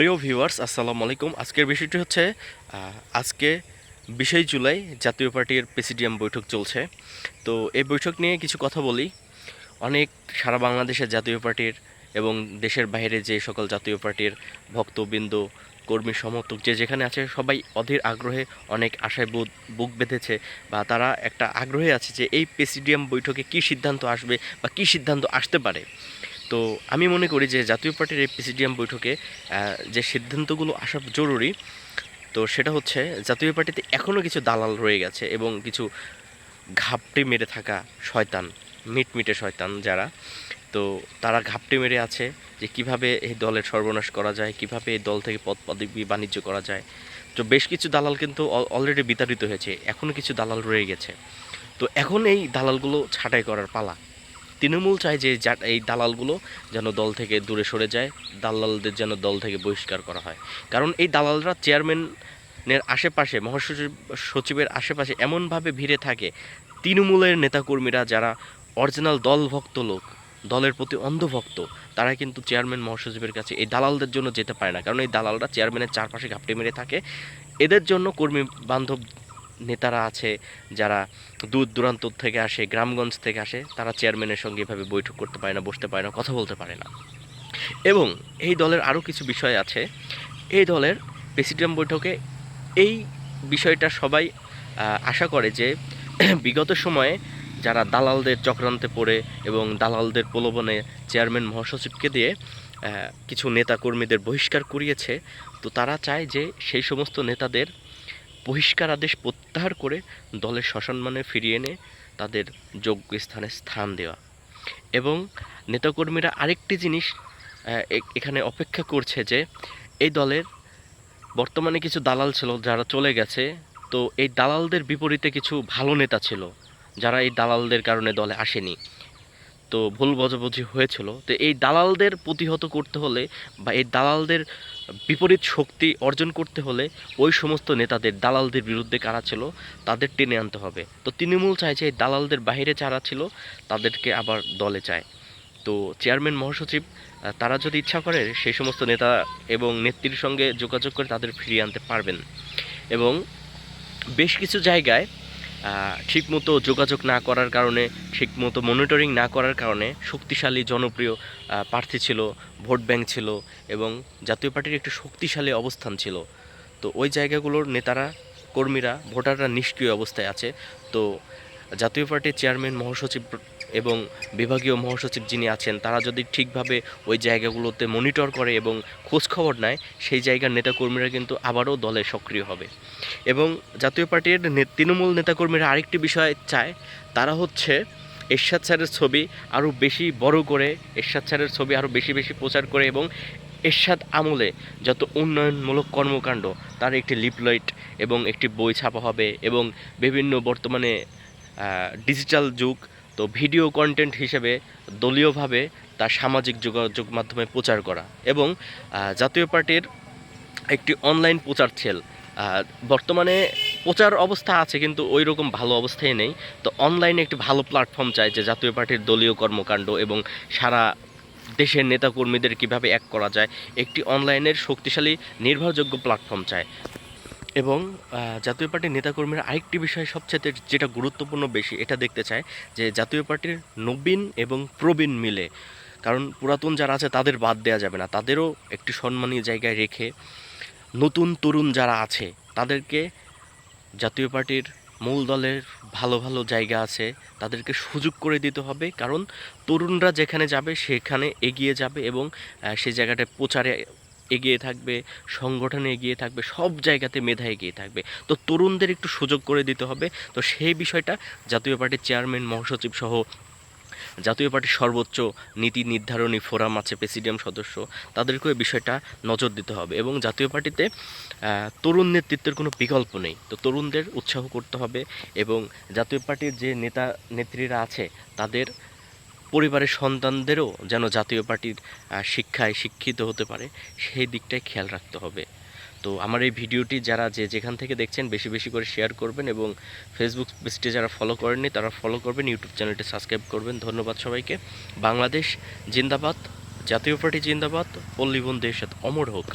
প্রিয় ভিউয়ার্স, আসসালামু আলাইকুম। আজকের বিষয়টি হচ্ছে আজকে বিশে জুলাই জাতীয় পার্টির প্রেসিডিয়াম বৈঠক চলছে। তো এই বৈঠক নিয়ে কিছু কথা বলি। অনেক সারা বাংলাদেশের জাতীয় পার্টির এবং দেশের বাইরে যে সকল জাতীয় পার্টির ভক্তবৃন্দ, কর্মী, সমর্থক যে যেখানে আছে, সবাই অধীর আগ্রহে অনেক আশায় বুক বুক বেঁধেছে বা তারা একটা আগ্রহে আছে যে এই প্রেসিডিয়াম বৈঠকে কী সিদ্ধান্ত আসবে বা কী সিদ্ধান্ত আসতে পারে। তো আমি মনে করি যে জাতীয় পার্টির এই প্রেসিডিয়াম বৈঠকে যে সিদ্ধান্তগুলো আসা জরুরি, তো সেটা হচ্ছে জাতীয় পার্টিতে এখনও কিছু দালাল রয়ে গেছে এবং কিছু ঘাপটি মেরে থাকা শয়তান, মিটমিটে শয়তান যারা, তো তারা ঘাপটি মেরে আছে যে কীভাবে এই দলের সর্বনাশ করা যায়, কীভাবে এই দল থেকে পদ পদবি বাণিজ্য করা যায়। তো বেশ কিছু দালাল কিন্তু অলরেডি বিতাড়িত হয়েছে এখনও কিছু দালাল রয়ে গেছে। তো এখন এই দালালগুলো ছাঁটাই করার পালা। তৃণমূল চায় যে এই দালালগুলো যেন দল থেকে দূরে সরে যায়, দালালদের যেন দল থেকে বহিষ্কার করা হয়। কারণ এই দালালরা চেয়ারম্যানের আশেপাশে, মহাসচিব সচিবের আশেপাশে এমনভাবে ভিড়ে থাকে, তৃণমূলের নেতাকর্মীরা যারা অরিজিনাল দলভক্ত লোক, দলের প্রতি অন্ধভক্ত, তারা কিন্তু চেয়ারম্যান মহাসচিবের কাছে এই দালালদের জন্য যেতে পারে না। কারণ এই দালালরা চেয়ারম্যানের চারপাশে ঘাপটে মেরে থাকে। এদের জন্য কর্মী বান্ধব নেতারা আছে, যারা দূর দূরান্ত থেকে আসে, গ্রামগঞ্জ থেকে আসে, তারা চেয়ারম্যানের সঙ্গে এভাবে বৈঠক করতে পারে না, বসতে পারে না, কথা বলতে পারে না। এবং এই দলের আরও কিছু বিষয় আছে। এই দলের প্রেসিডেন্ট বৈঠকে এই বিষয়টা সবাই আশা করে যে বিগত সময়ে যারা দালালদের চক্রান্তে পড়ে এবং দালালদের প্রলোভনে চেয়ারম্যান মহাসচিবকে দিয়ে কিছু নেতা কর্মীদের বহিষ্কার করিয়েছে, তো তারা চায় যে সেই সমস্ত নেতাদের বহিষ্কার আদেশ প্রত্যাহার করে দলের সসম্মানে ফিরিয়ে এনে তাদের যোগ্য স্থানে স্থান দেওয়া। এবং নেতাকর্মীরা আরেকটি জিনিস এখানে অপেক্ষা করছে যে এই দলের বর্তমানে কিছু দালাল ছিল, যারা চলে গেছে। তো এই দালালদের বিপরীতে কিছু ভালো নেতা ছিল, যারা এই দালালদের কারণে দলে আসেনি। তো ভুল বোঝাবুঝি হয়েছিল। তো এই দালালদের প্রতিহত করতে হলে বা এই দালালদের বিপরীত শক্তি অর্জন করতে হলে ওই সমস্ত নেতাদের দালালদের বিরুদ্ধে কারা ছিল, তাদের টেনে আনতে হবে। তো তৃণমূল চাইছে এই দালালদের বাইরে যারা ছিল, তাদেরকে আবার দলে চায়। তো চেয়ারম্যান, মহাসচিব তারা যদি ইচ্ছা করে, সেই সমস্ত নেতা এবং নেত্রীর সঙ্গে যোগাযোগ করে তাদের ফিরিয়ে আনতে পারবেন। এবং বেশ কিছু জায়গায় ঠিকমতো যোগাযোগ না করার কারণে, ঠিকমতো মনিটরিং না করার কারণে শক্তিশালী জনপ্রিয় প্রার্থী ছিল, ভোট ব্যাংক ছিল এবং জাতীয় পার্টির একটি শক্তিশালী অবস্থান ছিল। তো ওই জায়গাগুলোর নেতারা, কর্মীরা, ভোটাররা নিষ্ক্রিয় অবস্থায় আছে। তো জাতীয় পার্টির চেয়ারম্যান, মহাসচিব এবং বিভাগীয় মহাসচিব যিনি আছেন, তারা যদি ঠিকভাবে ওই জায়গাগুলোতে মনিটর করে এবং খোঁজখবর নেয়, সেই জায়গার নেতাকর্মীরা কিন্তু আবারও দলে সক্রিয় হবে। এবং জাতীয় পার্টির তৃণমূল নেতাকর্মীরা আরেকটি বিষয় চায়, তারা হচ্ছে এরশাদ স্যারের ছবি আরও বেশি বড় করে, এরশাদ স্যারের ছবি আরও বেশি বেশি প্রচার করে এবং এরশাদ আমলে যত উন্নয়নমূলক কর্মকাণ্ড, তার একটি লিপলাইট এবং একটি বই ছাপা হবে এবং বিভিন্ন বর্তমানে ডিজিটাল যুগ তো ভিডিও কন্টেন্ট হিসেবে দলীয়ভাবে তার সামাজিক যোগাযোগ মাধ্যমে প্রচার করা এবং জাতীয় পার্টির একটি অনলাইন প্রচার ছেল বর্তমানে প্রচার অবস্থা আছে কিন্তু ওই রকম ভালো অবস্থায় নেই। তো অনলাইনে একটি ভালো প্ল্যাটফর্ম চাই যে জাতীয় পার্টির দলীয় কর্মকাণ্ড এবং সারা দেশের নেতাকর্মীদের কীভাবে এক করা যায়, একটি অনলাইনের শক্তিশালী, নির্ভরযোগ্য প্ল্যাটফর্ম চায় এবং জাতীয় পার্টির নেতাকর্মীরা আরেকটি বিষয় সবচেয়ে যেটা গুরুত্বপূর্ণ বেশি, এটা দেখতে চায় যে জাতীয় পার্টির নবীন এবং প্রবীণ মিলে। কারণ পুরাতন যারা আছে তাদের বাদ দেওয়া যাবে না, তাদেরও একটি সম্মানীয় জায়গায় রেখে নতুন তরুণ যারা আছে, তাদেরকে জাতীয় পার্টির মূল দলের ভালো ভালো জায়গা আছে, তাদেরকে সুযোগ করে দিতে হবে। কারণ তরুণরা যেখানে যাবে সেখানে এগিয়ে যাবে এবং সেই জায়গাটায় প্রচারে এগিয়ে থাকবে, সংগঠনে এগিয়ে থাকবে, সব জায়গাতে মেধা এগিয়ে থাকবে। তো তরুণদের একটু সুযোগ করে দিতে হবে। তো সেই বিষয়টা জাতীয় পার্টির চেয়ারম্যান, মহাসচিব সহ জাতীয় পার্টির সর্বোচ্চ নীতি নির্ধারণী ফোরাম আছে, প্রেসিডিয়াম সদস্য, তাদেরকেও বিষয়টা নজর দিতে হবে। এবং জাতীয় পার্টিতে তরুণ নেতৃত্বের কোনো বিকল্প নেই। তো তরুণদের উৎসাহ করতে হবে এবং জাতীয় পার্টির যে নেতা, নেত্রীরা আছে, তাদের পরিবারের সন্তানদেরও যেন জাতীয় পার্টির শিক্ষায় শিক্ষিত হতে পারে, সেই দিকটায় খেয়াল রাখতে হবে। তো আমার এই ভিডিওটি যারা যে যেখান থেকে দেখছেন, বেশি বেশি করে শেয়ার করবেন এবং ফেসবুক পেজটি যারা ফলো করেননি, তারা ফলো করবেন ইউটিউব চ্যানেলটি সাবস্ক্রাইব করবেন। ধন্যবাদ সবাইকে। বাংলাদেশ জিন্দাবাদ, জাতীয় পার্টি জিন্দাবাদ পল্লীবন দেশ অমর হোক।